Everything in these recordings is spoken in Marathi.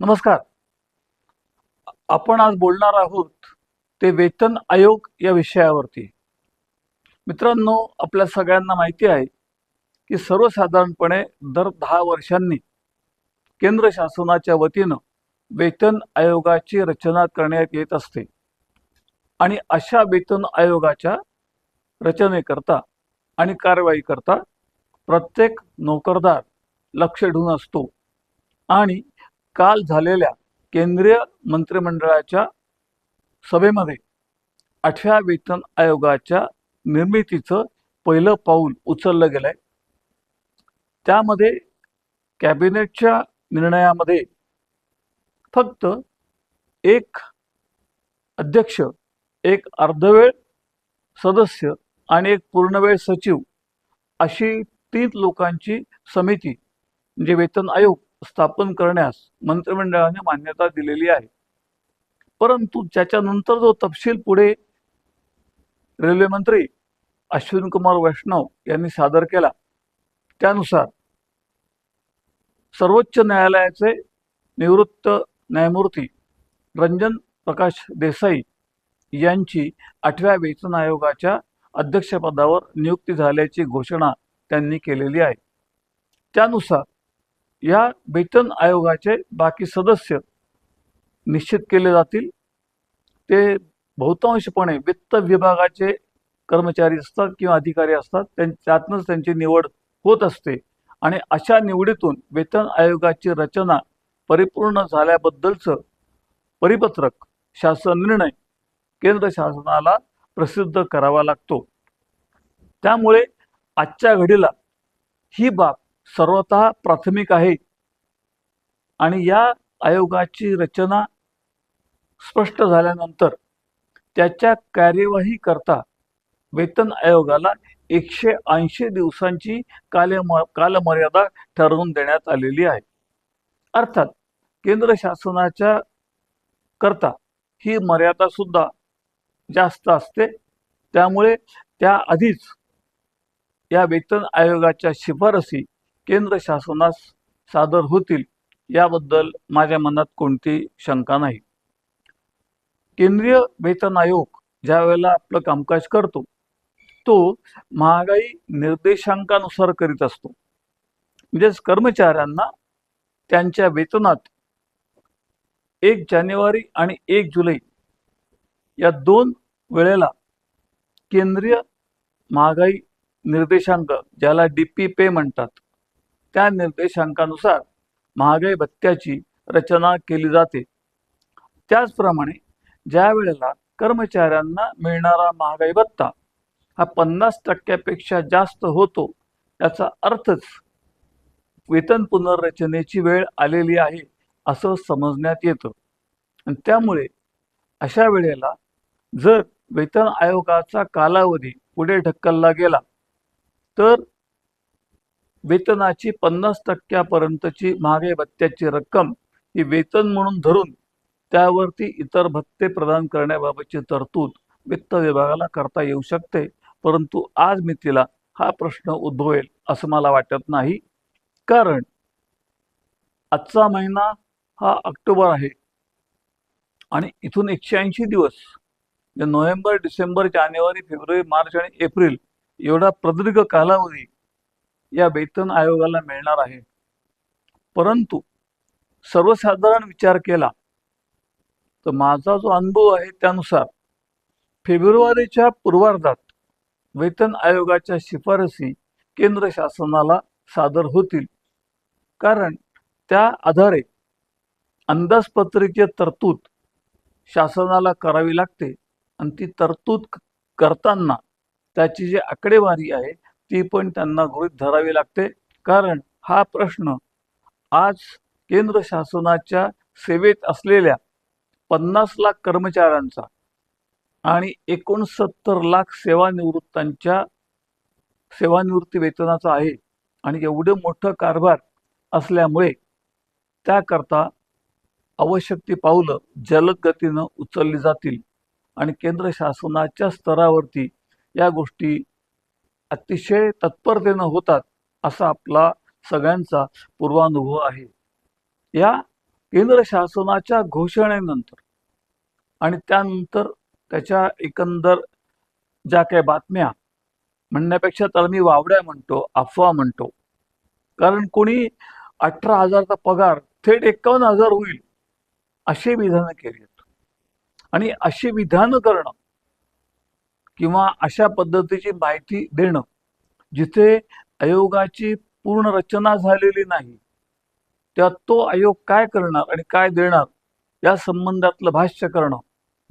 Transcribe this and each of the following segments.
नमस्कार. आपण आज बोलणार आहोत ते वेतन आयोग या विषयावरती. मित्रांनो आपल्या सगळ्यांना माहिती आहे की सर्वसाधारणपणे दर दहा वर्षांनी केंद्र शासनाच्या वतीनं वेतन आयोगाची रचना करण्यात येत असते. आणि अशा वेतन आयोगाच्या रचनेकरता आणि कारवाईकरता प्रत्येक नोकरदार लक्ष ठेवून असतो. आणि काल झालेल्या केंद्रीय मंत्रिमंडळाच्या सभेमध्ये आठव्या वेतन आयोगाच्या निर्मितीचं पहिलं पाऊल उचललं गेलंय. त्यामध्ये कॅबिनेटच्या निर्णयामध्ये फक्त एक अध्यक्ष एक अर्धवेळ सदस्य आणि एक पूर्णवेळ सचिव अशी तीन लोकांची समिती म्हणजे वेतन आयोग स्थापन करण्यास मंत्रिमंडळाने मान्यता दिलेली आहे. परंतु त्याच्यानंतर जो तपशील पुढे रेल्वे मंत्री अश्विनी कुमार वैष्णव यांनी सादर केला त्यानुसार सर्वोच्च न्यायालयाचे निवृत्त न्यायमूर्ती रंजन प्रकाश देसाई यांची आठव्या वेतन आयोगाच्या अध्यक्षपदावर नियुक्ती झाल्याची घोषणा त्यांनी केलेली आहे. त्यानुसार या वेतन आयोगाचे बाकी सदस्य निश्चित केले जातील. ते बहुतांशपणे वित्त विभागाचे कर्मचारी असतात किंवा अधिकारी असतात. त्यां त्यातनंच त्यांची निवड होत असते. आणि अशा निवडीतून वेतन आयोगाची रचना परिपूर्ण झाल्याबद्दलचं परिपत्रक शासन निर्णय केंद्र शासनाला प्रसिद्ध करावा लागतो. त्यामुळे आजच्या घडीला ही बाब सर्वतः प्राथमिक आहे. आणि या आयोगाची रचना स्पष्ट झाल्यानंतर त्याच्या कार्यवाही करता वेतन आयोगाला एकशे ऐंशी दिवसांची कालम कालमर्यादा ठरवून देण्यात आलेली आहे. अर्थात केंद्र शासनाच्या करता ही मर्यादा सुद्धा जास्त असते. त्यामुळे त्या आधीच या वेतन आयोगाच्या शिफारसी केंद्र शासनास सादर होतील याबद्दल माझ्या मनात कोणती शंका नाही. केंद्रीय वेतन आयोग ज्या वेळेला आपलं कामकाज करतो तो महागाई निर्देशांकानुसार करीत असतो. म्हणजेच कर्मचाऱ्यांना त्यांच्या वेतनात एक जानेवारी आणि एक जुलै या दोन वेळेला केंद्रीय महागाई निर्देशांक ज्याला डी पी पे म्हणतात त्या निर्देशांकानुसार महागाई भत्त्याची रचना केली जाते. त्याचप्रमाणे ज्या वेळेला कर्मचाऱ्यांना मिळणारा महागाई भत्ता हा पन्नास टक्क्यापेक्षा जास्त होतो याचा अर्थच वेतन पुनर्रचनेची वेळ आलेली आहे असं समजण्यात येतं. आणि त्यामुळे अशा वेळेला जर वेतन आयोगाचा कालावधी पुढे ढकलला गेला तर वेतनाची पन्नास टक्क्यापर्यंतची महागाई भत्त्याची रक्कम ही वेतन म्हणून धरून त्यावरती इतर भत्ते प्रदान करण्याबाबतची तरतूद वित्त विभागाला करता येऊ शकते. परंतु आज मितीला हा प्रश्न उद्भवेल असं मला वाटत नाही. कारण आजचा महिना हा ऑक्टोबर आहे. आणि इथून एकशे ऐंशी दिवस नोव्हेंबर डिसेंबर जानेवारी फेब्रुवारी मार्च आणि एप्रिल एवढा प्रदीर्घ कालावधी या वेतन आयोगाला मिळणार आहे. परंतु सर्वसाधारण विचार केला तर माझा जो अनुभव आहे त्यानुसार फेब्रुवारीच्या पूर्वार्धात वेतन आयोगाच्या शिफारसी केंद्र शासनाला सादर होतील. कारण त्या आधारे अंदाजपत्रिकेची तरतूद शासनाला करावी लागते. आणि ती तरतूद करताना त्याची जी आकडेवारी आहे ती पण त्यांना गृहित धरावी लागते. कारण हा प्रश्न आज केंद्र शासनाच्या सेवेत असलेल्या पन्नास लाख कर्मचाऱ्यांचा आणि एकोणसत्तर लाख सेवानिवृत्तांच्या सेवानिवृत्ती वेतनाचा आहे आणि एवढं मोठं कारभार असल्यामुळे त्याकरता आवश्यक ती पावलं जलद गतीनं उचलली जातील. आणि केंद्र शासनाच्या स्तरावरती या गोष्टी अतिशय तत्परतेनं होतात असा आपला सगळ्यांचा पूर्वानुभव आहे. या केंद्र शासनाच्या घोषणेनंतर आणि त्यानंतर त्याच्या एकंदर ज्या काही बातम्या म्हणण्यापेक्षा त्याला मी वावड्या म्हणतो अफवा म्हणतो. कारण कोणी अठरा हजारचा पगार थेट एकावन्न हजार होईल अशी विधानं केली आणि अशी विधानं करणं किंवा अशा पद्धतीची माहिती देणं जिथे आयोगाची पूर्ण रचना झालेली नाही तेव्हा तो आयोग काय करणार आणि काय देणार या संबंधातलं भाष्य करणं.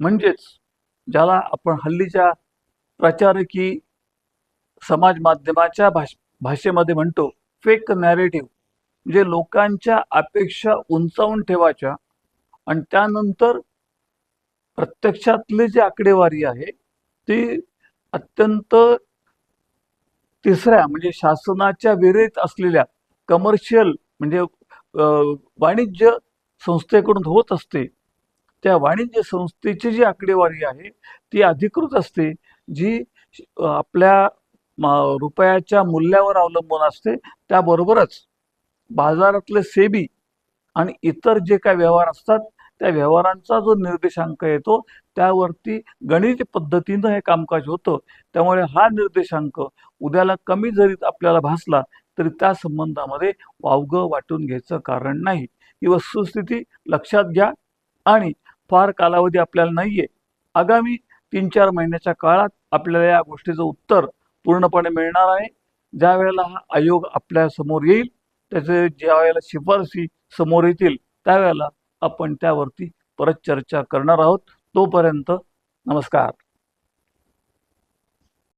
म्हणजेच ज्याला आपण हल्लीच्या प्रचारकी समाज माध्यमाच्या भाष भाषेमध्ये म्हणतो फेक नॅरेटिव्ह म्हणजे लोकांच्या अपेक्षा उंचावून ठेवायच्या आणि त्यानंतर प्रत्यक्षातली जी आकडेवारी आहे ती अत्यंत तिसऱ्या म्हणजे शासनाच्या विरेत असलेल्या कमर्शियल म्हणजे वाणिज्य संस्थेकडून होत असते. त्या वाणिज्य संस्थेची जी आकडेवारी आहे ती अधिकृत असते जी आपल्या रुपयाच्या मूल्यावर अवलंबून असते. त्याबरोबरच बाजारातले सेबी आणि इतर जे काही व्यवहार असतात त्या व्यवहारांचा जो निर्देशांक येतो त्यावरती गणित पद्धतीनं हे कामकाज होतं. त्यामुळे हा निर्देशांक उद्याला कमी जरी आपल्याला भासला तरी त्या संबंधामध्ये वावगं वाटून घ्यायचं कारण नाही. ही वस्तुस्थिती लक्षात घ्या आणि फार कालावधी आपल्याला नाहीये. आगामी तीन चार महिन्याच्या काळात आपल्याला या गोष्टीचं उत्तर पूर्णपणे मिळणार आहे. ज्या वेळेला हा आयोग आपल्यासमोर येईल त्याचे ज्या वेळेला शिफारसी समोर येतील त्यावेळेला आपण त्यावरती परत चर्चा करणार आहोत. तोपर्यंत नमस्कार.